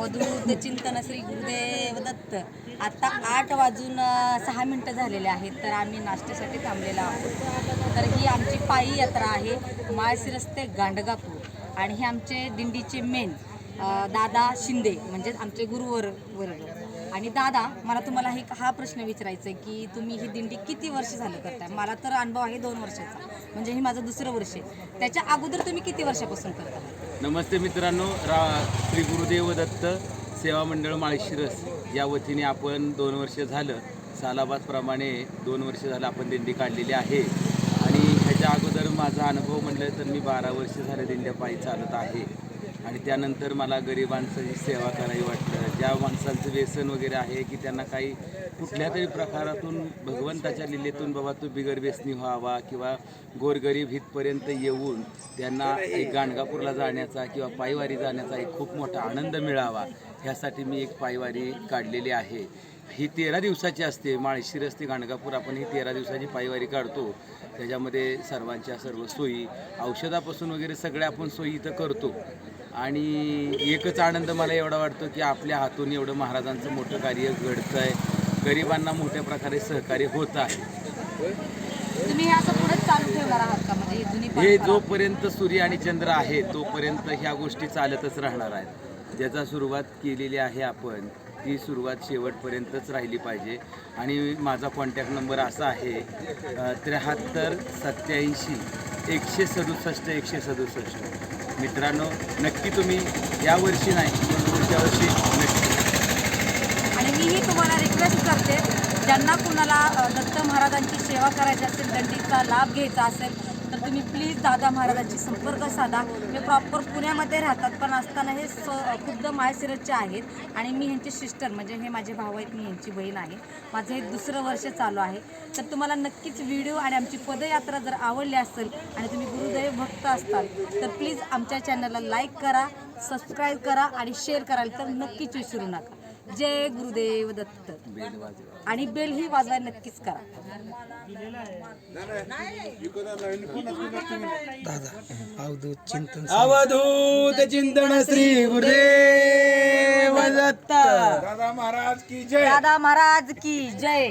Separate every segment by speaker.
Speaker 1: अवधूत चिंतन श्री गुरुदेव दत्त. आता आठ वाजून सहा मिनटं झालेले आहेत तर आम्ही नाश्त्यासाठी थांबलेलो आहोत. तर ही आमची पायी यात्रा आहे माळशी रस्ते गांडगापूर. आणि हे आमचे दिंडीचे मेन दादा शिंदे म्हणजे आमचे गुरुवर वर्ग आणि दादा मला तुम्हाला हे हा प्रश्न विचारायचा आहे की तुम्ही ही दिंडी किती वर्ष झालं करताय? मला तर अनुभव आहे दोन वर्षाचा. म्हणजे हे माझं दुसरं वर्ष आहे. त्याच्या अगोदर तुम्ही किती वर्षापासून करता?
Speaker 2: नमस्ते मित्रांनो रा श्री गुरुदेव दत्त सेवा मंडळ माळशिरस या वतीने आपण दोन वर्ष झालं. सालाबादप्रमाणे दोन वर्ष झालं आपण दिंडी काढलेली आहे. आणि ह्याच्या अगोदर माझा अनुभव म्हटलं तर मी बारा वर्ष झालं दिंड्या पायी चालत आहे. आणि त्यानंतर मला गरिबांचंही सेवा करावी वाटलं. ज्या माणसांचं व्यसन वगैरे आहे की त्यांना काही कुठल्या तरी प्रकारातून भगवंताच्या लिलेतून बाबा तू बिगर व्यसनी व्हावा किंवा गोरगरीब हितपर्यंत येऊन त्यांना एक गाणगापूरला जाण्याचा किंवा पायवारी जाण्याचा एक खूप मोठा आनंद मिळावा ह्यासाठी मी एक पायवारी काढलेली आहे. ही तेरा दिवसाची असते. माळशिरस असते गाणगापूर आपण ही तेरा दिवसाची पायवारी काढतो. त्याच्यामध्ये सर्वांच्या सर्व सोयी औषधापासून वगैरे सगळ्या आपण सोयी इथं करतो. आणि एकच आनंद मला एवढा वाटतो की आपल्या हातून एवढं महाराजांचं मोठं कार्य घडतं आहे गरिबांना मोठ्या प्रकारे सहकार्य होत आहे.
Speaker 1: हे म्हणजे?
Speaker 2: जोपर्यंत सूर्य आणि चंद्र आहे तोपर्यंत ह्या गोष्टी चालतच राहणार आहेत. ज्याचा सुरुवात केलेली आहे आपण. ती सुरुवात शेवटपर्यंतच राहिली पाहिजे. आणि माझा कॉन्टॅक्ट नंबर असा आहे त्र्याहत्तर सत्याऐंशी एकशे सदुसष्ट एकशे सदुसष्ट. मित्रांनो नक्की तुम्ही यावर्षी नाही पण पुढच्या वर्षी नक्की.
Speaker 1: आणि मीही तुम्हाला रिक्वेस्ट करते ज्यांना कुणाला दत्त महाराजांची सेवा करायची असेल दंडीचा लाभ घ्यायचा असेल तर तुम्ही प्लीज दादा महाराजांशी संपर्क साधा. हे प्रॉपर पुण्यामध्ये राहतात पण असताना हे स खुद्द मायसिरजचे आहेत. आणि मी ह्यांचे सिस्टर म्हणजे हे माझे भाऊ आहेत मी ह्यांची बहीण आहे. माझं हे दुसरं वर्ष चालू आहे. तर तुम्हाला नक्कीच व्हिडिओ आणि आमची पदयात्रा जर आवडली असेल आणि तुम्ही गुरुदेव भक्त असताल तर प्लीज आमच्या चॅनलला लाईक करा सबस्क्राईब करा आणि शेअर कराल तर नक्कीच विसरू नका. जय गुरुदेव दत्त. आणि बेल ही वाजवायला नक्कीच करा.
Speaker 3: दादा अवधूत चिंतन
Speaker 2: अवधूत चिंतन श्री गुरुदेव दत्त.
Speaker 3: दादा महाराज की जय.
Speaker 1: दादा महाराज की जय.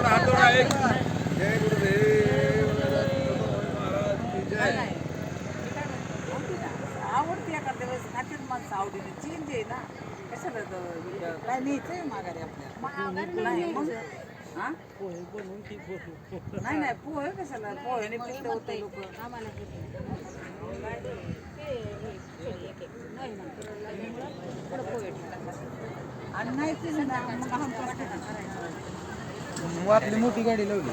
Speaker 3: एक.
Speaker 4: आवडते एखाद्या वेळेस खात्यात माणसं आवडीने चेंज आहे ना. कशाला काय न्यायचंय माघारी आपल्याला? नाही? नाही नाही पोहे कशाला? पोहेने पित्त होतं लोक. आणि नाही पिलं ना मग आमचं मग
Speaker 3: आपली मोठी गाडी लावली.